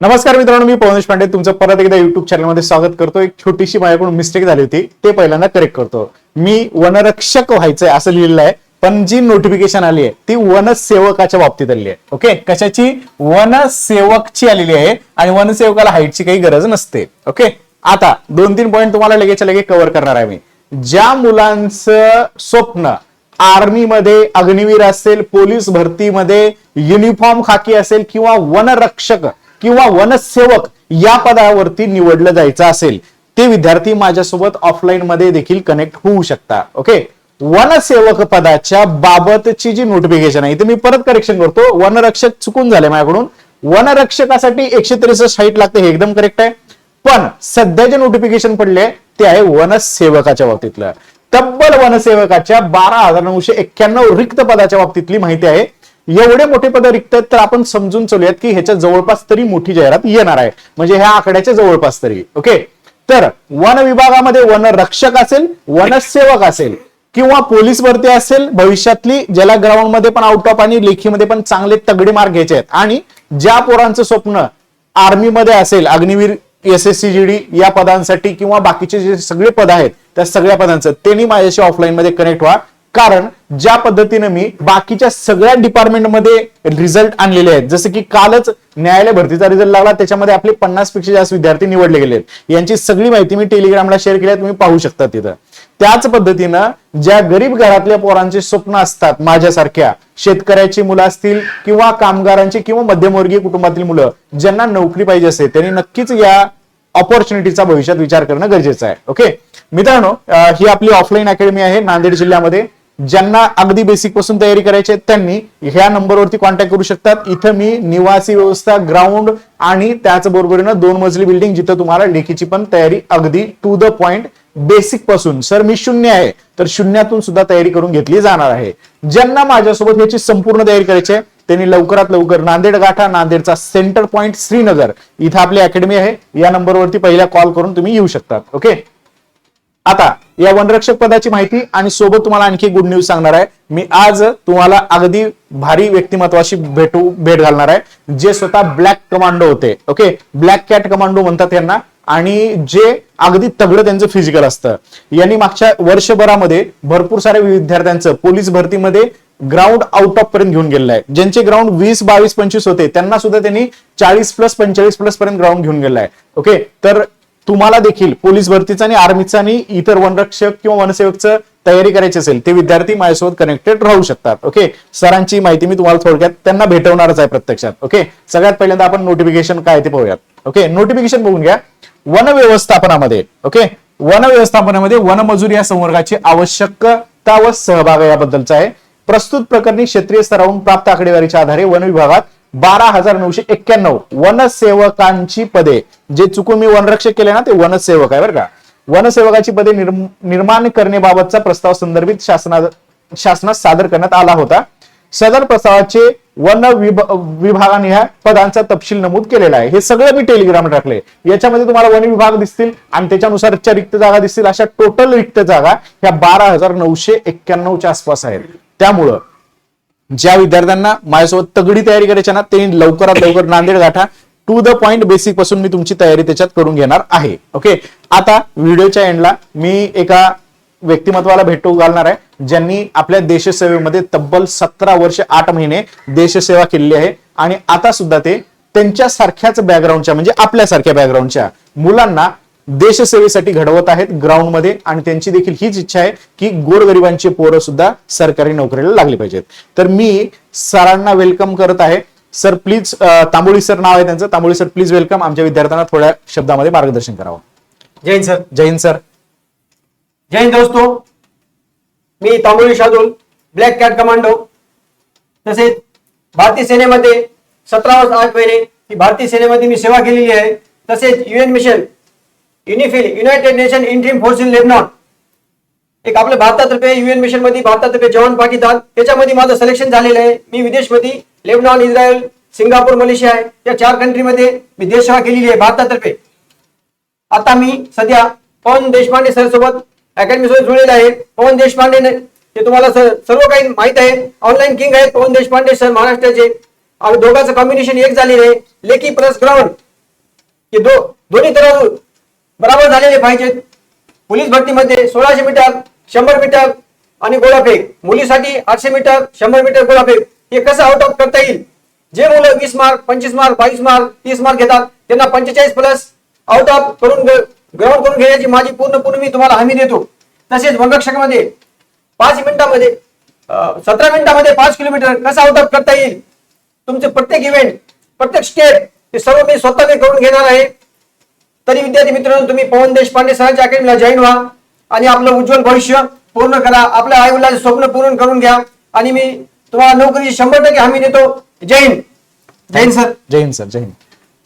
नमस्कार मित्रांनो मी पवनेश पांडे. तुमचं परत एकदा युट्यूब चॅनलमध्ये स्वागत करतो एक छोटीशी माझ्याकडून मिस्टेक झाली होती. ते पहिल्यांदा करेक्ट करतो. मी वनरक्षक व्हायचंय असं लिहिलेलं आहे पण जी नोटिफिकेशन आली आहे ती वनसेवकाच्या बाबतीत आली आहे. ओके कशाची? वनसेवकची आलेली आहे आणि वनसेवकाला हाईटची काही गरज नसते. ओके आता दोन तीन पॉईंट तुम्हाला लगेच लगे कव्हर करणार आहे मी. ज्या मुलांचं स्वप्न आर्मीमध्ये अग्निवीर असेल पोलीस भरतीमध्ये युनिफॉर्म खाकी असेल किंवा वनरक्षक किंवा वनसेवक या पदावरती निवडलं जायचं असेल ते विद्यार्थी माझ्यासोबत ऑफलाईन मध्ये देखील कनेक्ट होऊ शकता. ओके वनसेवक पदाच्या बाबतची जी नोटिफिकेशन आहे ते मी परत करेक्शन करतो. वनरक्षक चुकून झाले माझ्याकडून. वनरक्षकासाठी एकशे त्रेसष्ट हाईट लागते हे एकदम करेक्ट आहे. पण सध्या जे नोटिफिकेशन पडले ते आहे वनसेवकाच्या बाबतीतलं. तब्बल वनसेवकाच्या बारा हजार नऊशे एक्क्याण्णव रिक्त पदाच्या बाबतीतली माहिती आहे. एवढे मोठे पद रिक्त आहेत तर आपण समजून चलूयात की ह्याच्या जवळपास तरी मोठी जाहिरात येणार आहे. म्हणजे ह्या आकड्याच्या जवळपास तरी ओके? तर वन विभागामध्ये वनरक्षक असेल वनसेवक असेल किंवा पोलीस भरती असेल भविष्यातली ज्याला ग्राउंडमध्ये पण आउट ऑफ आणि लेखीमध्ये पण चांगले तगडे मार्क घ्यायचे आहेत. आणि ज्या पोरांचं स्वप्न आर्मीमध्ये असेल Agniveer S S C G D या पदांसाठी किंवा बाकीचे जे सगळे पद आहेत त्या सगळ्या पदांचं त्यांनी माझ्याशी ऑफलाईन मध्ये कनेक्ट व्हा. कारण ज्या पद्धतीनं मी बाकीच्या सगळ्या डिपार्टमेंटमध्ये रिझल्ट आणलेले आहेत जसं की कालच न्यायालय भरतीचा रिझल्ट लागला त्याच्यामध्ये आपले पन्नासपेक्षा जास्त विद्यार्थी निवडले गेले आहेत. यांची सगळी माहिती मी टेलिग्रामला शेअर केली आहे तुम्ही पाहू शकता तिथं. त्याच पद्धतीनं ज्या गरीब घरातल्या पोरांचे स्वप्न असतात माझ्यासारख्या शेतकऱ्याची मुलं असतील किंवा कामगारांची किंवा मध्यमवर्गीय कुटुंबातील मुलं ज्यांना नोकरी पाहिजे असेल त्यांनी नक्कीच या ऑपॉर्च्युनिटीचा भविष्यात विचार करणं गरजेचं आहे. ओके मित्रांनो ही आपली ऑफलाईन अकॅडमी आहे नांदेड जिल्ह्यामध्ये. ज्यांना अगदी बेसिकपासून तयारी करायची आहे त्यांनी ह्या नंबरवरती कॉन्टॅक्ट करू शकतात. इथं मी निवासी व्यवस्था ग्राउंड आणि त्याचबरोबरीनं दोन मजली बिल्डिंग जिथं तुम्हाला लेखीची पण तयारी अगदी टू द पॉइंट बेसिकपासून. सर मी शून्य आहे तर शून्यातून सुद्धा तयारी करून घेतली जाणार आहे. ज्यांना माझ्यासोबत याची संपूर्ण तयारी करायची आहे त्यांनी लवकरात लवकर नांदेड गाठा नांदेडचा सेंटर पॉइंट श्रीनगर. इथं आपली अकॅडमी आहे या नंबरवरती पहिला कॉल करून तुम्ही येऊ शकतात. ओके आता या वनरक्षक पदाची माहिती आणि सोबत तुम्हाला आणखी गुड न्यूज सांगणार आहे. मी आज तुम्हाला अगदी भारी व्यक्तिमत्वाशी भेटू भेट घालणार आहे. जे स्वतः ब्लॅक कमांडो होते ओके ब्लॅक कॅट कमांडो म्हणतात यांना. आणि जे अगदी तगडं त्यांचं फिजिकल असतं. यांनी मागच्या वर्षभरामध्ये भरपूर साऱ्या विद्यार्थ्यांचं पोलीस भरतीमध्ये ग्राउंड आउट ऑफ पर्यंत घेऊन गेलेलं आहे. ज्यांचे ग्राउंड वीस बावीस पंचवीस होते त्यांना सुद्धा त्यांनी चाळीस प्लस पंचेचाळीस प्लस पर्यंत ग्राउंड घेऊन गेलाय ओके तर तुम्हाला देखील पोलीस भरतीचा आणि आर्मीचा आणि इतर वनरक्षक किंवा वनसेवकचं तयारी करायची असेल ते विद्यार्थी माझ्यासोबत कनेक्टेड राहू शकतात ओके सरांची माहिती मी तुम्हाला थोडक्यात त्यांना भेटवणारच आहे प्रत्यक्षात ओके सगळ्यात पहिल्यांदा आपण नोटिफिकेशन काय ते पाहूयात ओके नोटिफिकेशन बघून घ्या. वन व्यवस्थापनामध्ये ओके वन व्यवस्थापनामध्ये वनमजूर या संवर्गाची आवश्यकता व सहभाग याबद्दलचा आहे. प्रस्तुत प्रकरणी क्षेत्रीय स्तरावरून प्राप्त आकडेवारीच्या आधारे वन विभागात बारा हजार नऊशे एक्क्याण्णव. वनसेवकांची पदे. जे चुकून मी वनरक्षक केले ना ते वनसेवक आहे बरं का. वनसेवकाची पदे निर्म- निर्माण करण्याबाबतचा प्रस्ताव संदर्भित शासना शासनास सादर करण्यात आला होता. सदर प्रस्तावाचे वन विभागाने ह्या पदांचा तपशील नमूद केलेला आहे. हे सगळं मी टेलिग्राम टाकले याच्यामध्ये तुम्हाला वन विभाग दिसतील आणि त्याच्यानुसारच्या रिक्त जागा दिसतील. अशा टोटल रिक्त जागा ह्या बारा हजार नऊशे एक्क्याण्णवच्या आसपास आहेत. त्यामुळं ज्या विद्यार्थ्यांना माझ्यासोबत तगडी तयारी करायची ना ते लवकरात लवकर नांदेड गाठा. टू द पॉइंट बेसिकपासून मी तुमची तयारी त्याच्यात करून घेणार आहे. ओके आता व्हिडिओच्या एंडला मी एका व्यक्तिमत्वाला भेटू घालणार आहे ज्यांनी आपल्या देशसेवेमध्ये तब्बल सतरा वर्ष आठ महिने देशसेवा केलेली आहे. आणि आता सुद्धा ते त्यांच्या सारख्याच बॅकग्राऊंडच्या म्हणजे आपल्यासारख्या बॅकग्राऊंडच्या मुलांना देशसेवेसाठी घडवत आहेत ग्राउंडमध्ये आणि त्यांची देखील हीच इच्छा आहे की गोरगरिबांची पोरं सुद्धा सरकारी नोकरीला लागली पाहिजेत. तर मी सरांना वेलकम करत आहे. सर प्लीज तांबोळी सर नाव आहे त्यांचं. तांबोळी सर प्लीज वेलकम आमच्या विद्यार्थ्यांना थोड्या शब्दामध्ये मार्गदर्शन करावं. जय हिंद सर जय हिंद सर जय हिंद दोस्तो. मी Tamboli Shadul black cat commando तसेच भारतीय सेनेमध्ये सतरा वर्ष आठ महिने ही भारतीय सेनेमध्ये मी सेवा केलेली आहे. तसेच UN mission UNIFIL united nation interim force in Lebanon. एक आपल्या भारतातर्फे युएन मिशनमध्ये भारतातर्फे जवान पाकिस्तान. त्याच्यामध्ये माझं सिलेक्शन झालेलं आहे. मी विदेशमध्ये लेबनॉन इस्रायल सिंगापूर मलेशिया आहे. या चार कंट्रीमध्ये मी देशसेवा केलेली आहे भारतातर्फे. आता मी सध्या पवन देशपांडे सर सोबत अकॅडमी सोबत जुळलेला आहे. पवन देशपांडे ते तुम्हाला सर्व काही माहीत आहे. ऑनलाईन किंग आहेत पवन देशपांडे सर महाराष्ट्राचे. आम्ही दोघांचं कॉम्बिनेशन एक झालेलं आहे. लेखी प्लस ग्राउंड दो दोन्ही तराजू बराबर झालेले पाहिजेत पोलीस भरतीमध्ये सोळाशे मीटर शंभर मीटर आणि गोळाफेक. मुलीसाठी आठशे मीटर शंभर मीटर गोळाफेक. हे कसं आउट ऑफ करता येईल? जे मुलं वीस मार्क पंचवीस मार्क बावीस मार्क तीस मार्क घेतात त्यांना पंचेचाळीस प्लस आउट ऑफ करून ग्राउंड करून घेण्याची माझी पूर्ण पूर्ण मी तुम्हाला हमी देतो. तसेच वनरक्षकामध्ये पाच मिनिटामध्ये सतरा मिनिटामध्ये पाच किलोमीटर कसं आउट ऑफ करता येईल? तुमचे प्रत्येक इव्हेंट प्रत्येक स्टेप हे सर्व मी स्वतः मी करून घेणार आहे. तरी विद्यार्थी मित्रांनो तुम्ही पवन देशपांडे सरांच्या अकॅडमीला जॉईन व्हा आणि आपलं उज्ज्वल भविष्य पूर्ण करा. आपल्या आई वडिलांचे स्वप्न पूर्ण करून घ्या. आणि मी तुम्हाला नोकरीची शंभर टक्के हमी देतो. Jai Hind. Jai Hind sir. Jai Hind sir. Jai Hind.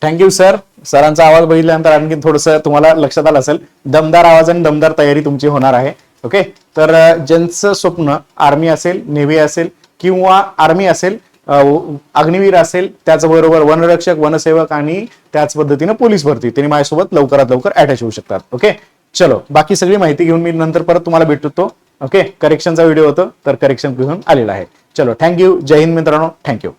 Thank you sir सरांचा आवाज बघितल्यानंतर आणखी थोडस तुम्हाला लक्षात आलं असेल. दमदार आवाज आणि दमदार तयारी तुमची होणार आहे. ओके तर ज्यांचं स्वप्न आर्मी असेल नेव्ही असेल किंवा आर्मी असेल अग्निवीर असेल त्याचबरोबर वनरक्षक वनसेवक आणि त्याच पद्धतीनं पोलीस भरती. त्यांनी माझ्यासोबत लवकरात लवकर अटॅच होऊ शकतात. ओके? चलो बाकी सगळी माहिती घेऊन मी नंतर परत तुम्हाला भेटतो. ओके? करेक्शनचा व्हिडिओ होतो तर करेक्शन घेऊन आलेला आहे. चलो थँक्यू जय हिंद मित्रांनो. थँक्यू